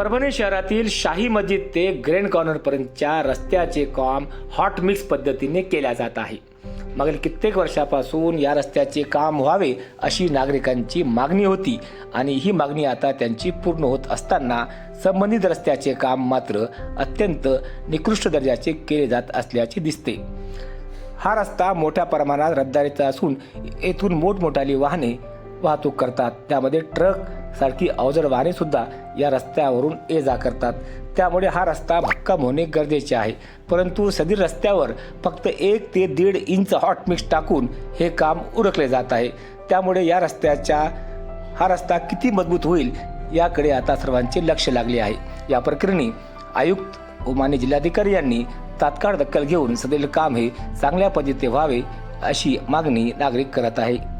परभणी शहरातील शाही मस्जिद ते ग्रँड कॉर्नरपर्यंतच्या रस्त्याचे काम हॉट मिक्स पद्धतीने केल्या जात आहे. मागील कित्येक वर्षापासून या रस्त्याचे काम व्हावे अशी नागरिकांची मागणी होती आणि ही मागणी आता त्यांची पूर्ण होत असताना संबंधित रस्त्याचे काम मात्र अत्यंत निकृष्ट दर्जाचे केले जात असल्याचे दिसते. हा रस्ता मोठ्या प्रमाणात रद्दारीचा असून येथून मोठमोठाली वाहने वाहतूक करतात. त्यामध्ये ट्रक सारखी अवजड वाहने सुद्धा या रस्त्यावरून ये जा करतात. त्यामुळे हा रस्ता भक्कम होणे गरजेचे आहे. परंतु सदर रस्त्यावर फक्त एक ते दीड इंच हॉट मिक्स टाकून हे काम उरकले जात आहे. त्यामुळे या रस्त्याच्या हा रस्ता किती मजबूत होईल याकडे आता सर्वांचे लक्ष लागले आहे. या प्रकरणी आयुक्त व मान्य जिल्हाधिकारी यांनी तात्काळ दखल घेऊन सदरील काम हे चांगल्या पद्धतीने व्हावे अशी मागणी नागरिक करत आहे.